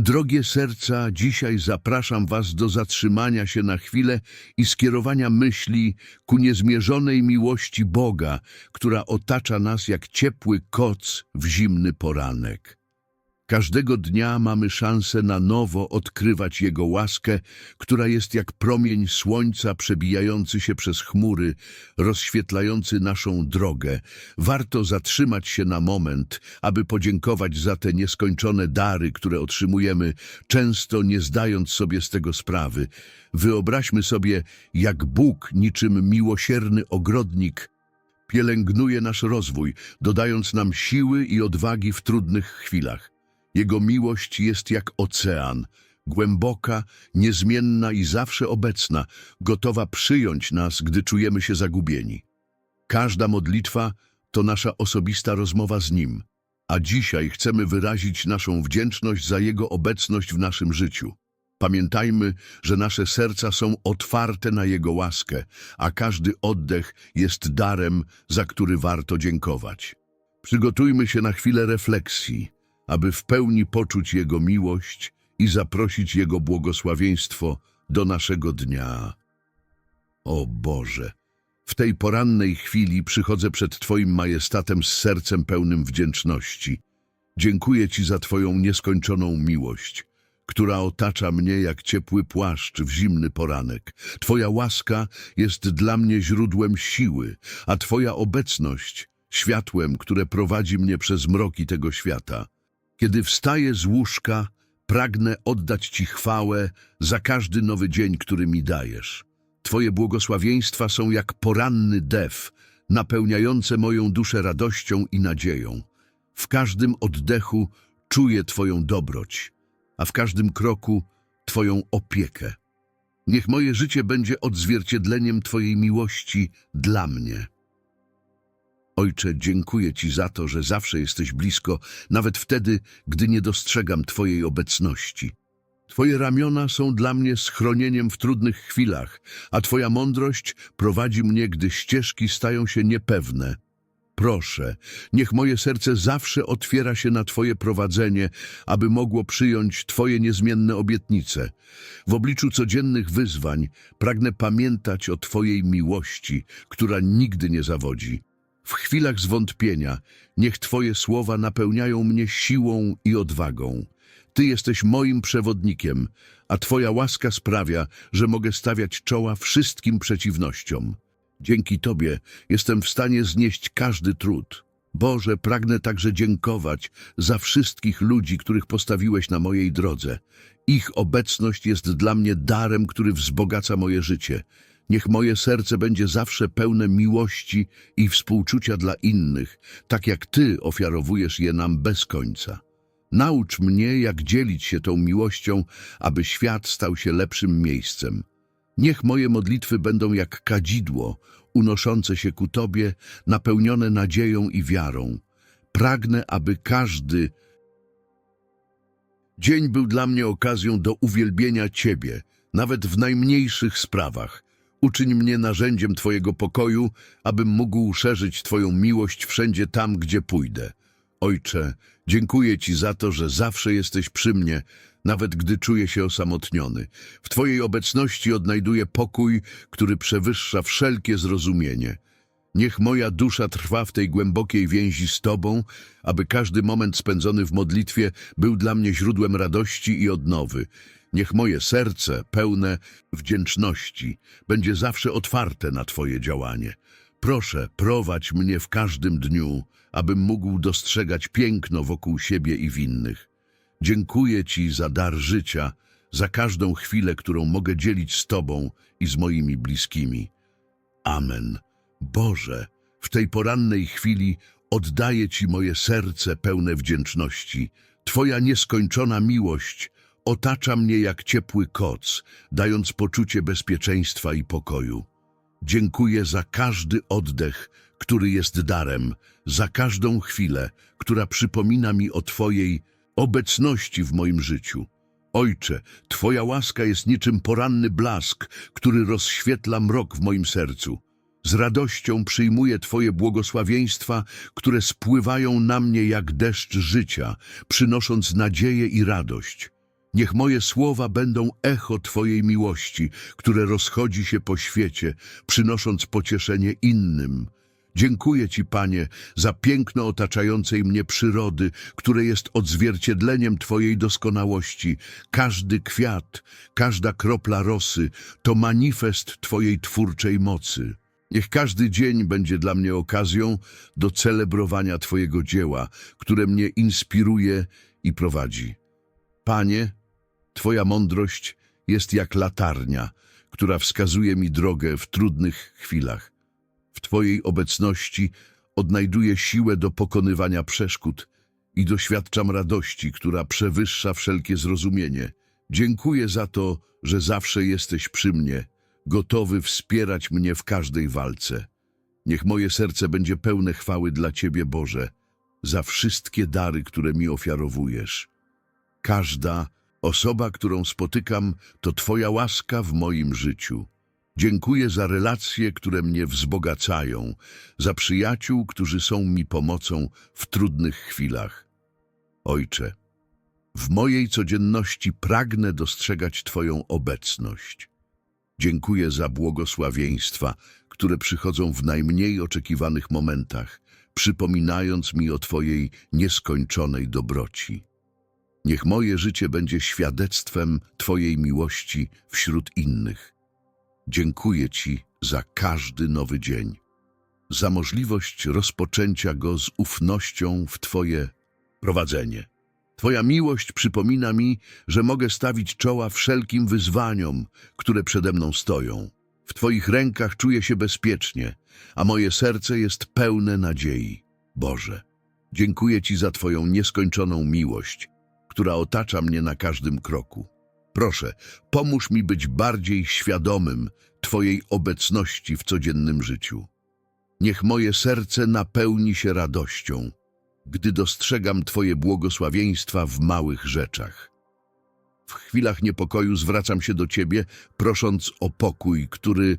Drogie serca, dzisiaj zapraszam Was do zatrzymania się na chwilę i skierowania myśli ku niezmierzonej miłości Boga, która otacza nas jak ciepły koc w zimny poranek. Każdego dnia mamy szansę na nowo odkrywać Jego łaskę, która jest jak promień słońca przebijający się przez chmury, rozświetlający naszą drogę. Warto zatrzymać się na moment, aby podziękować za te nieskończone dary, które otrzymujemy, często nie zdając sobie z tego sprawy. Wyobraźmy sobie, jak Bóg, niczym miłosierny ogrodnik, pielęgnuje nasz rozwój, dodając nam siły i odwagi w trudnych chwilach. Jego miłość jest jak ocean, głęboka, niezmienna i zawsze obecna, gotowa przyjąć nas, gdy czujemy się zagubieni. Każda modlitwa to nasza osobista rozmowa z Nim, a dzisiaj chcemy wyrazić naszą wdzięczność za Jego obecność w naszym życiu. Pamiętajmy, że nasze serca są otwarte na Jego łaskę, a każdy oddech jest darem, za który warto dziękować. Przygotujmy się na chwilę refleksji, aby w pełni poczuć Jego miłość i zaprosić Jego błogosławieństwo do naszego dnia. O Boże, w tej porannej chwili przychodzę przed Twoim majestatem z sercem pełnym wdzięczności. Dziękuję Ci za Twoją nieskończoną miłość, która otacza mnie jak ciepły płaszcz w zimny poranek. Twoja łaska jest dla mnie źródłem siły, a Twoja obecność światłem, które prowadzi mnie przez mroki tego świata. Kiedy wstaję z łóżka, pragnę oddać Ci chwałę za każdy nowy dzień, który mi dajesz. Twoje błogosławieństwa są jak poranny def, napełniające moją duszę radością i nadzieją. W każdym oddechu czuję Twoją dobroć, a w każdym kroku Twoją opiekę. Niech moje życie będzie odzwierciedleniem Twojej miłości dla mnie. Ojcze, dziękuję Ci za to, że zawsze jesteś blisko, nawet wtedy, gdy nie dostrzegam Twojej obecności. Twoje ramiona są dla mnie schronieniem w trudnych chwilach, a Twoja mądrość prowadzi mnie, gdy ścieżki stają się niepewne. Proszę, niech moje serce zawsze otwiera się na Twoje prowadzenie, aby mogło przyjąć Twoje niezmienne obietnice. W obliczu codziennych wyzwań pragnę pamiętać o Twojej miłości, która nigdy nie zawodzi. W chwilach zwątpienia niech Twoje słowa napełniają mnie siłą i odwagą. Ty jesteś moim przewodnikiem, a Twoja łaska sprawia, że mogę stawiać czoła wszystkim przeciwnościom. Dzięki Tobie jestem w stanie znieść każdy trud. Boże, pragnę także dziękować za wszystkich ludzi, których postawiłeś na mojej drodze. Ich obecność jest dla mnie darem, który wzbogaca moje życie. Niech moje serce będzie zawsze pełne miłości i współczucia dla innych, tak jak Ty ofiarowujesz je nam bez końca. Naucz mnie, jak dzielić się tą miłością, aby świat stał się lepszym miejscem. Niech moje modlitwy będą jak kadzidło, unoszące się ku Tobie, napełnione nadzieją i wiarą. Pragnę, aby każdy dzień był dla mnie okazją do uwielbienia Ciebie, nawet w najmniejszych sprawach. Uczyń mnie narzędziem Twojego pokoju, abym mógł szerzyć Twoją miłość wszędzie tam, gdzie pójdę. Ojcze, dziękuję Ci za to, że zawsze jesteś przy mnie, nawet gdy czuję się osamotniony. W Twojej obecności odnajduję pokój, który przewyższa wszelkie zrozumienie. Niech moja dusza trwa w tej głębokiej więzi z Tobą, aby każdy moment spędzony w modlitwie był dla mnie źródłem radości i odnowy. Niech moje serce, pełne wdzięczności, będzie zawsze otwarte na Twoje działanie. Proszę, prowadź mnie w każdym dniu, abym mógł dostrzegać piękno wokół siebie i w innych. Dziękuję Ci za dar życia, za każdą chwilę, którą mogę dzielić z Tobą i z moimi bliskimi. Amen. Boże, w tej porannej chwili oddaję Ci moje serce pełne wdzięczności. Twoja nieskończona miłość otacza mnie jak ciepły koc, dając poczucie bezpieczeństwa i pokoju. Dziękuję za każdy oddech, który jest darem, za każdą chwilę, która przypomina mi o Twojej obecności w moim życiu. Ojcze, Twoja łaska jest niczym poranny blask, który rozświetla mrok w moim sercu. Z radością przyjmuję Twoje błogosławieństwa, które spływają na mnie jak deszcz życia, przynosząc nadzieję i radość. Niech moje słowa będą echo Twojej miłości, które rozchodzi się po świecie, przynosząc pocieszenie innym. Dziękuję Ci, Panie, za piękno otaczającej mnie przyrody, które jest odzwierciedleniem Twojej doskonałości. Każdy kwiat, każda kropla rosy to manifest Twojej twórczej mocy. Niech każdy dzień będzie dla mnie okazją do celebrowania Twojego dzieła, które mnie inspiruje i prowadzi. Panie, Twoja mądrość jest jak latarnia, która wskazuje mi drogę w trudnych chwilach. W Twojej obecności odnajduję siłę do pokonywania przeszkód i doświadczam radości, która przewyższa wszelkie zrozumienie. Dziękuję za to, że zawsze jesteś przy mnie, gotowy wspierać mnie w każdej walce. Niech moje serce będzie pełne chwały dla Ciebie, Boże, za wszystkie dary, które mi ofiarowujesz. Każda osoba, którą spotykam, to Twoja łaska w moim życiu. Dziękuję za relacje, które mnie wzbogacają, za przyjaciół, którzy są mi pomocą w trudnych chwilach. Ojcze, w mojej codzienności pragnę dostrzegać Twoją obecność. Dziękuję za błogosławieństwa, które przychodzą w najmniej oczekiwanych momentach, przypominając mi o Twojej nieskończonej dobroci. Niech moje życie będzie świadectwem Twojej miłości wśród innych. Dziękuję Ci za każdy nowy dzień, za możliwość rozpoczęcia go z ufnością w Twoje prowadzenie. Twoja miłość przypomina mi, że mogę stawić czoła wszelkim wyzwaniom, które przede mną stoją. W Twoich rękach czuję się bezpiecznie, a moje serce jest pełne nadziei. Boże, dziękuję Ci za Twoją nieskończoną miłość, która otacza mnie na każdym kroku. Proszę, pomóż mi być bardziej świadomym Twojej obecności w codziennym życiu. Niech moje serce napełni się radością, gdy dostrzegam Twoje błogosławieństwa w małych rzeczach. W chwilach niepokoju zwracam się do Ciebie, prosząc o pokój, który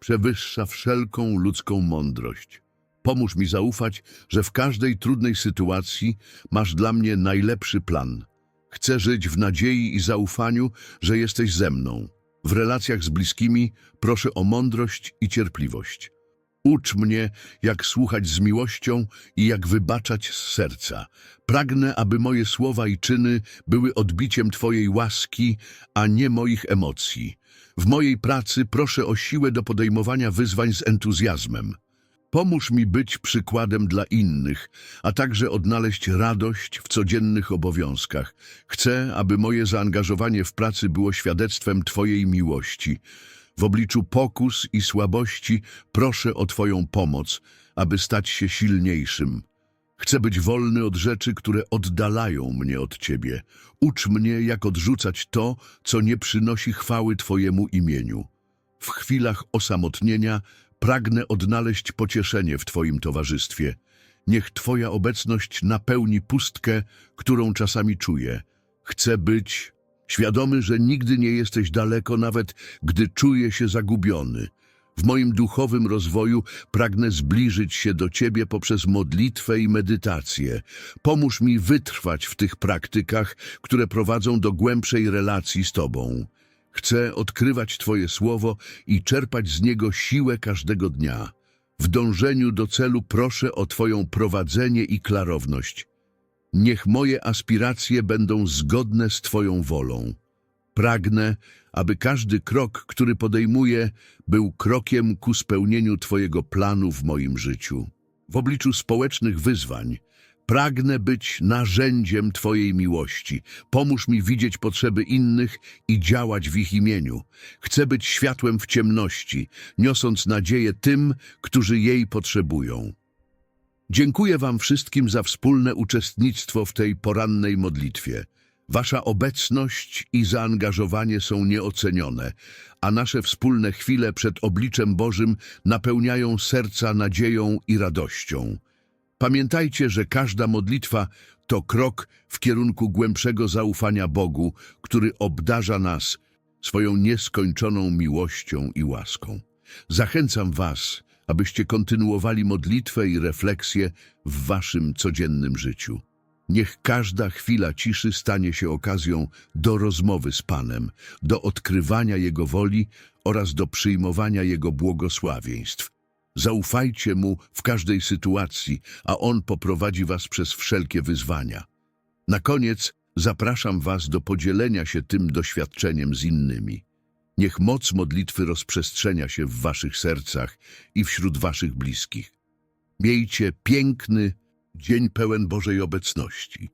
przewyższa wszelką ludzką mądrość. Pomóż mi zaufać, że w każdej trudnej sytuacji masz dla mnie najlepszy plan. Chcę żyć w nadziei i zaufaniu, że jesteś ze mną. W relacjach z bliskimi proszę o mądrość i cierpliwość. Ucz mnie, jak słuchać z miłością i jak wybaczać z serca. Pragnę, aby moje słowa i czyny były odbiciem Twojej łaski, a nie moich emocji. W mojej pracy proszę o siłę do podejmowania wyzwań z entuzjazmem. Pomóż mi być przykładem dla innych, a także odnaleźć radość w codziennych obowiązkach. Chcę, aby moje zaangażowanie w pracy było świadectwem Twojej miłości. W obliczu pokus i słabości proszę o Twoją pomoc, aby stać się silniejszym. Chcę być wolny od rzeczy, które oddalają mnie od Ciebie. Ucz mnie, jak odrzucać to, co nie przynosi chwały Twojemu imieniu. W chwilach osamotnienia pragnę odnaleźć pocieszenie w Twoim towarzystwie. Niech Twoja obecność napełni pustkę, którą czasami czuję. Chcę być świadomy, że nigdy nie jesteś daleko, nawet gdy czuję się zagubiony. W moim duchowym rozwoju pragnę zbliżyć się do Ciebie poprzez modlitwę i medytację. Pomóż mi wytrwać w tych praktykach, które prowadzą do głębszej relacji z Tobą. Chcę odkrywać Twoje słowo i czerpać z niego siłę każdego dnia. W dążeniu do celu proszę o Twoją prowadzenie i klarowność. Niech moje aspiracje będą zgodne z Twoją wolą. Pragnę, aby każdy krok, który podejmuję, był krokiem ku spełnieniu Twojego planu w moim życiu. W obliczu społecznych wyzwań pragnę być narzędziem Twojej miłości. Pomóż mi widzieć potrzeby innych i działać w ich imieniu. Chcę być światłem w ciemności, niosąc nadzieję tym, którzy jej potrzebują. Dziękuję Wam wszystkim za wspólne uczestnictwo w tej porannej modlitwie. Wasza obecność i zaangażowanie są nieocenione, a nasze wspólne chwile przed obliczem Bożym napełniają serca nadzieją i radością. Pamiętajcie, że każda modlitwa to krok w kierunku głębszego zaufania Bogu, który obdarza nas swoją nieskończoną miłością i łaską. Zachęcam Was, abyście kontynuowali modlitwę i refleksję w Waszym codziennym życiu. Niech każda chwila ciszy stanie się okazją do rozmowy z Panem, do odkrywania Jego woli oraz do przyjmowania Jego błogosławieństw. Zaufajcie Mu w każdej sytuacji, a On poprowadzi Was przez wszelkie wyzwania. Na koniec zapraszam Was do podzielenia się tym doświadczeniem z innymi. Niech moc modlitwy rozprzestrzenia się w Waszych sercach i wśród Waszych bliskich. Miejcie piękny dzień pełen Bożej obecności.